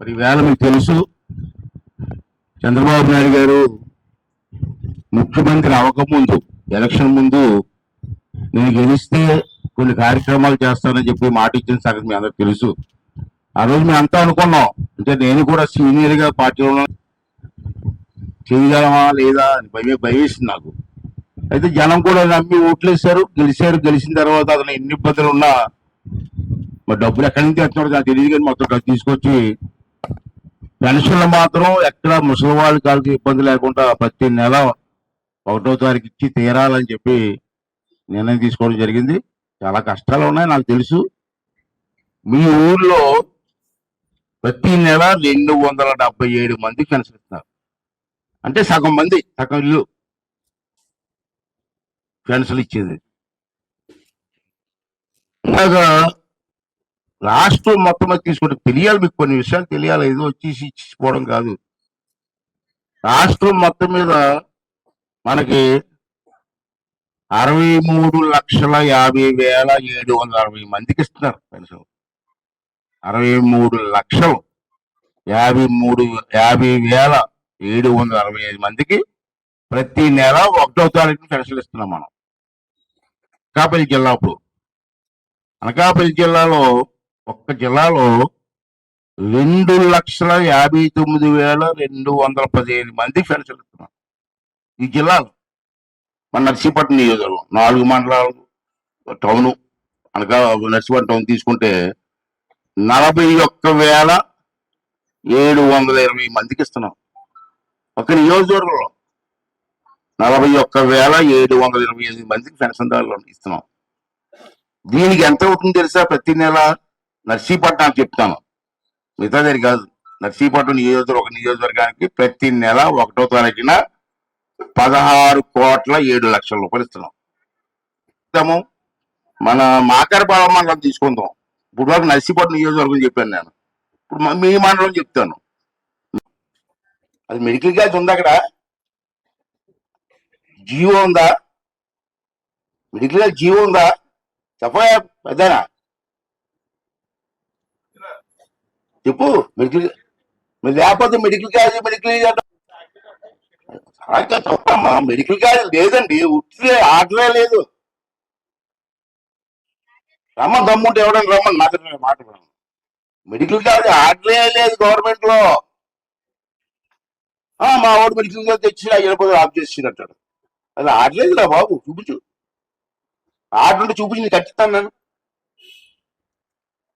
మరి వేళ మీకు తెలుసు. చంద్రబాబు నాయుడు గారు ముఖ్యమంత్రి అవ్వకముందు ఎలక్షన్ ముందు నేను గెలిస్తే కొన్ని కార్యక్రమాలు చేస్తానని చెప్పి మాట ఇచ్చిన సంగతి మీ అందరికి తెలుసు. ఆ రోజు మేము అంతా అనుకున్నాం. అంటే నేను కూడా సీనియర్గా పార్టీలో చేయగలమా లేదా అని భయ భయవేసింది నాకు. అయితే జనం కూడా నమ్మి ఓట్లేశారు గెలిచారు. గెలిచిన తర్వాత అతను ఎన్ని ఇబ్బందులు ఉన్నా మరి డబ్బులు ఎక్కడి నుంచి తెస్తున్నాడో నాకు తెలియదు కానీ మొత్తం డబ్బు తీసుకొచ్చి పెన్షన్లు మాత్రం ఎక్కడ ముసలి వాళ్ళ కాళ్ళకి ఇబ్బంది లేకుండా ప్రతి నెల ఒకటో తారీఖు ఇచ్చి తీరాలని చెప్పి నిర్ణయం తీసుకోవడం జరిగింది. చాలా కష్టాలు ఉన్నాయి నాకు తెలుసు. మీ ఊర్లో ప్రతి నెల రెండు వందల డెబ్బై ఏడు మంది పెన్షన్ ఇస్తున్నారు అంటే సగం మంది సగం ఇల్లు పెన్షన్ ఇచ్చేది. ఇలాగా రాష్ట్రం మొత్తం తీసుకుంటే తెలియాలి మీకు కొన్ని విషయాలు తెలియాలి. ఏదో వచ్చేసి ఇచ్చిపోవడం కాదు. రాష్ట్రం మొత్తం మీద మనకి అరవై మూడు లక్షల యాభై వేల ఏడు వందల అరవై మందికి ఇస్తున్నారు పెన్షన్. అరవై మూడు లక్షలు యాభై మూడు యాభై వేల ఏడు వందల అరవై ఐదు మందికి ప్రతి నెల ఒకటో తారీఖు పెన్షన్ ఇస్తున్నాం మనం. అనకాపల్లి జిల్లా ఇప్పుడు. అనకాపల్లి జిల్లాలో ఒక్క జిల్లాలో రెండు లక్షల యాభై తొమ్మిది వేల రెండు వందల పదిహేను మంది పెన్షన్ ఇస్తున్నాం ఈ జిల్లాలో మన నర్సీపట్నం నియోజకవర్గం. నాలుగు మండలాలు టౌను అనగా నర్సీపట్నం టౌన్ తీసుకుంటే నలభై ఒక్క వేల ఏడు వందల ఇరవై మందికి ఇస్తున్నాం. ఒక నియోజకవర్గంలో నలభై ఒక్క వేల ఏడు వందల ఇరవై ఎనిమిది మందికి పెన్షన్దారులు ఇస్తున్నాం. దీనికి ఎంత అవుతుంది తెలుసా? ప్రతి నెల నర్సీపట్నం చెప్తాను. మిగతా దగ్గర కాదు నర్సీపట్నం నియోజకవర్గం ఒక నియోజకవర్గానికి ప్రతి నెల ఒకటో తారీఖున పదహారు కోట్ల ఏడు లక్షల రూపాయలు ఇస్తున్నాం. ఇస్తాము మన మాకరపాలెం మండలం తీసుకుందాం. ఇప్పుడు వరకు నర్సీపట్నం నియోజకవర్గం చెప్పాను నేను. ఇప్పుడు మ- మీ మండలం చెప్తాను. అది మెడికల్ కాలేజ్ ఉంది అక్కడ? జియో ఉందా? మెడికల్ కాలేజ్ జియో ఉందా? చెప్పయా పెద్దనా? చెప్పు మెడికల్ మీరు లేకపోతే మెడికల్ కాలేజ్ మెడికల్ కాలేజ్ తప్పమ్మా మెడికల్ కాలేజ్ లేదండి ఉట్టిదే ఆటలే లేదు. రమ్మని దమ్ముంటే ఎవడని రమ్మని నాకు మాట మెడికల్ కాలేజ్ ఆటలే లేదు గవర్నమెంట్లో ఆ, మా వాడు మెడికల్ కాలేజ్ తెచ్చి వెళ్ళిపోతే ఆఫ్ చేసినట్టాడు. అది ఆడలేదు రా బాబు చూపించు. ఆడుంటే చూపించి నీకు కట్టిస్తాను నేను.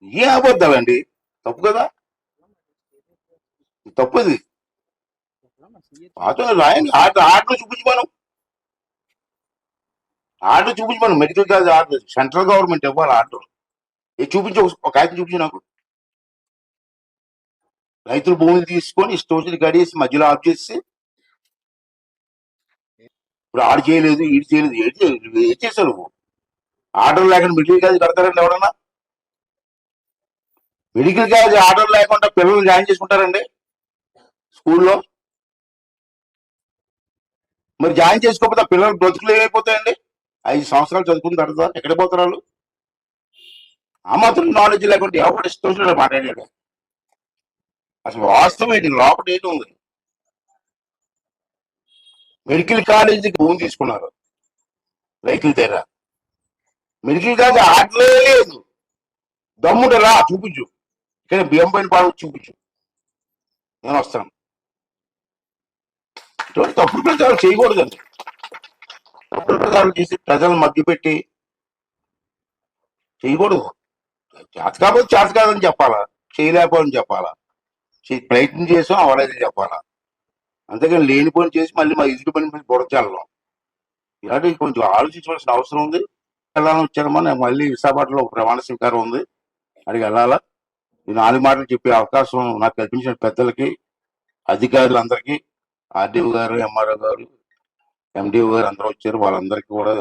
ఏ అబద్ధాలండి? తప్పు కదా? ఇది తప్పు ఇది అతను రాయండి. ఆట ఆటలో చూపించమను. ఆటో చూపించమను. మెడికల్ కాలేజ్ ఆటో సెంట్రల్ గవర్నమెంట్ ఇవ్వాలి ఆటో ఏ చూపించు ఒక- కాగితం చూపించు నాకు. రైతులు భూములు తీసుకొని స్టోర్లు గడియేసి మధ్యలో ఆఫ్ చేసి ఇప్పుడు ఆడు చేయలేదు ఈడు చేయలేదు. ఏం చేశారు ఆర్డర్ లేకుండా మెడికల్ కాలేజ్ కడతారండి ఎవరన్నా? మెడికల్ కాలేజ్ ఆర్డర్ లేకుండా పిల్లలు జాయిన్ చేసుకుంటారండి. స్కూల్లో? మరి జాయిన్ చేసుకోకపోతే పిల్లలు బ్రతుకులు ఏమైపోతాయండి ఐదు సంవత్సరాలు చదువుకున్న తర్వాత ఎక్కడ పోతారు వాళ్ళు? ఆ మాత్రం నాలెడ్జ్ లేకుంటే ఎవరు ఇష్టం మాట్లాడాడు అసలు వాస్తవం ఏంటి? లోపల ఏంటి ఉంది? మెడికల్ కాలేజీకి భూమి తీసుకున్నారు. రైతుల దగ్గర. మెడికల్ కాలేజ్ ఆటలే లేదు. దమ్ముడు రా చూపించు. ఇక్కడ బియ్యం పైన పాడు చూపించు. నేను వస్తాను. ఇటువంటి తప్పుడు ప్రచారం చేయకూడదండి తప్పుడు ప్రచారం చేసి ప్రజలను మగ్గిపెట్టి చేయకూడదు. చేత కాకపోతే చేత కాదని చెప్పాలా? చేయలేకపోని చెప్పాలా? చే- ప్రయత్నం చేసాం అవలేదని చెప్పాలా? అంతేకాని లేని పని చేసి మళ్ళీ మా ఎదుటి పని మీద బుడచల్లడం. ఇలాంటివి కొంచెం ఆలోచించవలసిన అవసరం ఉంది. వెళ్ళాలని వచ్చానమ్మా నేను మళ్ళీ విశాఖపట్నంలో ఒక ప్రమాణ స్వీకారం ఉంది. అడిగి వెళ్ళాలా? ఈ నాలుగు మాటలు చెప్పే అవకాశం నాకు కల్పించిన పెద్దలకి అధికారులందరికీ ఆర్డీఓ గారు ఎంఆర్ఓ గారు ఎండిఓ గారు అందరూ వచ్చారు. వాళ్ళందరికీ కూడా